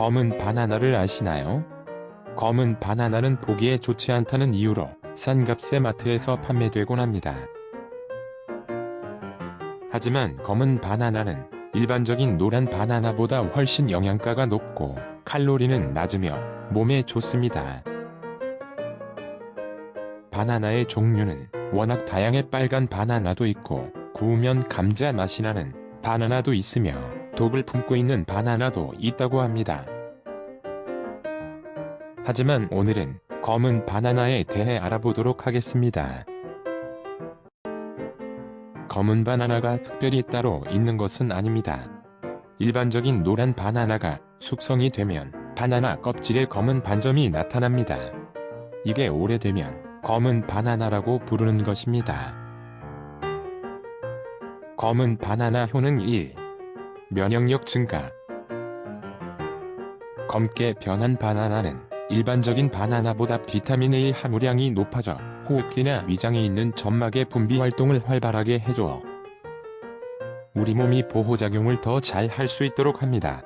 검은 바나나를 아시나요? 검은 바나나는 보기에 좋지 않다는 이유로 싼 값에 마트에서 판매되곤 합니다. 하지만 검은 바나나는 일반적인 노란 바나나보다 훨씬 영양가가 높고 칼로리는 낮으며 몸에 좋습니다. 바나나의 종류는 워낙 다양해 빨간 바나나도 있고 구우면 감자 맛이 나는 바나나도 있으며 독을 품고 있는 바나나도 있다고 합니다. 하지만 오늘은 검은 바나나에 대해 알아보도록 하겠습니다. 검은 바나나가 특별히 따로 있는 것은 아닙니다. 일반적인 노란 바나나가 숙성이 되면 바나나 껍질에 검은 반점이 나타납니다. 이게 오래되면 검은 바나나라고 부르는 것입니다. 검은 바나나 효능 1. 면역력 증가 검게 변한 바나나는 일반적인 바나나보다 비타민 A 함유량이 높아져 호흡기나 위장에 있는 점막의 분비 활동을 활발하게 해줘 우리 몸이 보호작용을 더 잘 할 수 있도록 합니다.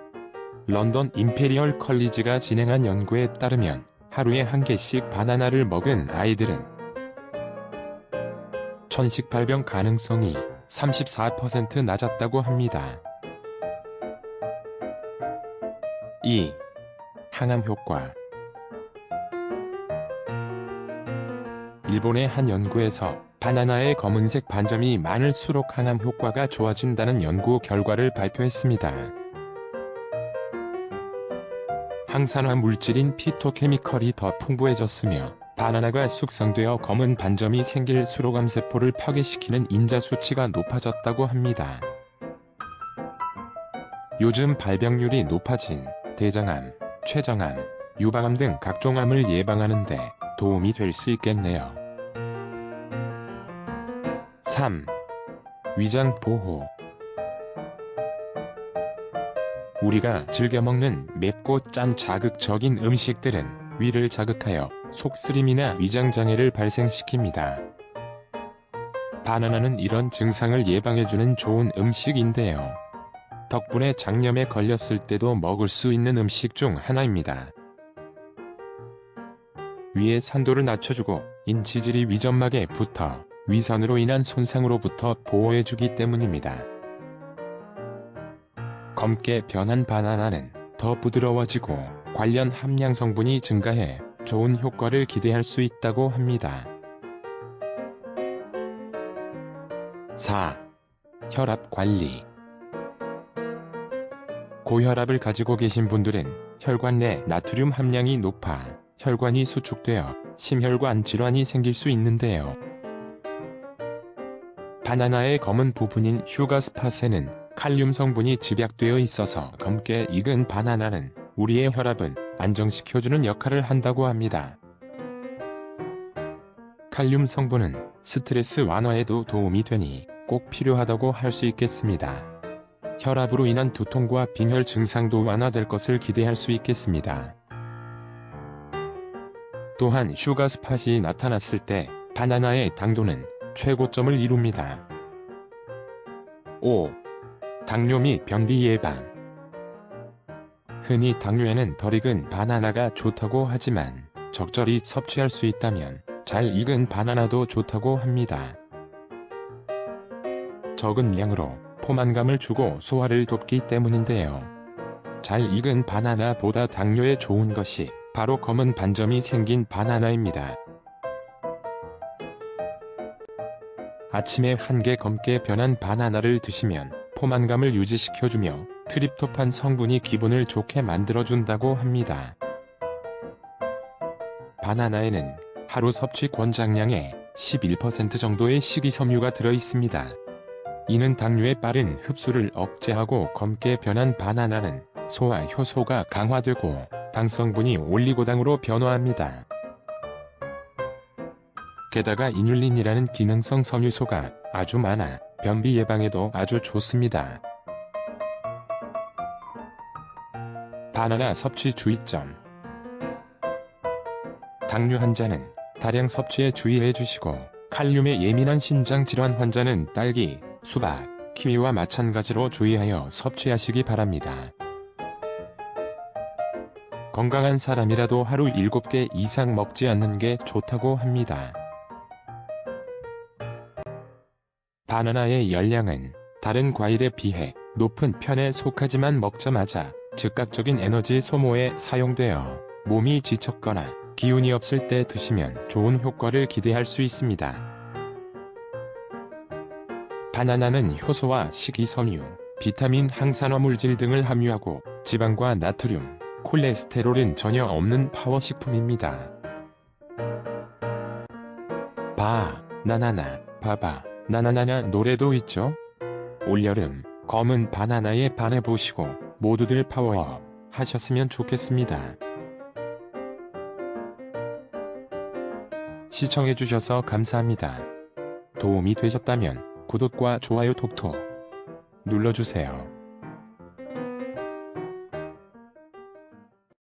런던 임페리얼 컬리지가 진행한 연구에 따르면 하루에 한 개씩 바나나를 먹은 아이들은 천식 발병 가능성이 34% 낮았다고 합니다. 2. 항암 효과 일본의 한 연구에서 바나나의 검은색 반점이 많을수록 항암 효과가 좋아진다는 연구 결과를 발표했습니다. 항산화 물질인 피토케미컬이 더 풍부해졌으며 바나나가 숙성되어 검은 반점이 생길수록 암세포를 파괴시키는 인자 수치가 높아졌다고 합니다. 요즘 발병률이 높아진 대장암, 췌장암, 유방암 등 각종 암을 예방하는 데 도움이 될 수 있겠네요. 3. 위장 보호 우리가 즐겨 먹는 맵고 짠 자극적인 음식들은 위를 자극하여 속쓰림이나 위장장애를 발생시킵니다. 바나나는 이런 증상을 예방해주는 좋은 음식인데요. 덕분에 장염에 걸렸을 때도 먹을 수 있는 음식 중 하나입니다. 위의 산도를 낮춰주고 인지질이 위점막에 붙어 위선으로 인한 손상으로부터 보호해주기 때문입니다. 검게 변한 바나나는 더 부드러워지고 관련 함량 성분이 증가해 좋은 효과를 기대할 수 있다고 합니다. 4. 혈압 관리 고혈압을 가지고 계신 분들은 혈관 내 나트륨 함량이 높아 혈관이 수축되어 심혈관 질환이 생길 수 있는데요. 바나나의 검은 부분인 슈가스팟에는 칼륨 성분이 집약되어 있어서 검게 익은 바나나는 우리의 혈압을 안정시켜주는 역할을 한다고 합니다. 칼륨 성분은 스트레스 완화에도 도움이 되니 꼭 필요하다고 할 수 있겠습니다. 혈압으로 인한 두통과 빈혈 증상도 완화될 것을 기대할 수 있겠습니다. 또한 슈가 스팟이 나타났을 때 바나나의 당도는 최고점을 이룹니다. 5. 당뇨 및 변비 예방 흔히 당뇨에는 덜 익은 바나나가 좋다고 하지만 적절히 섭취할 수 있다면 잘 익은 바나나도 좋다고 합니다. 적은 양으로 포만감을 주고 소화를 돕기 때문인데요. 잘 익은 바나나보다 당뇨에 좋은 것이 바로 검은 반점이 생긴 바나나입니다. 아침에 한 개 검게 변한 바나나를 드시면 포만감을 유지시켜주며 트립토판 성분이 기분을 좋게 만들어준다고 합니다. 바나나에는 하루 섭취 권장량의 11% 정도의 식이섬유가 들어있습니다. 이는 당뇨의 빠른 흡수를 억제하고 검게 변한 바나나는 소화 효소가 강화되고 당성분이 올리고당으로 변화합니다. 게다가 이눌린이라는 기능성 섬유소가 아주 많아 변비 예방에도 아주 좋습니다. 바나나 섭취 주의점 당뇨 환자는 다량 섭취에 주의해 주시고 칼륨에 예민한 신장 질환 환자는 딸기, 수박, 키위와 마찬가지로 주의하여 섭취하시기 바랍니다. 건강한 사람이라도 하루 7개 이상 먹지 않는 게 좋다고 합니다. 바나나의 열량은 다른 과일에 비해 높은 편에 속하지만 먹자마자 즉각적인 에너지 소모에 사용되어 몸이 지쳤거나 기운이 없을 때 드시면 좋은 효과를 기대할 수 있습니다. 바나나는 효소와 식이섬유, 비타민 항산화 물질 등을 함유하고 지방과 나트륨, 콜레스테롤은 전혀 없는 파워식품입니다. 바, 나나나, 바바, 나나나나 노래도 있죠? 올여름 검은 바나나에 반해보시고 모두들 파워업 하셨으면 좋겠습니다. 시청해주셔서 감사합니다. 도움이 되셨다면 구독과 좋아요 톡톡 눌러주세요.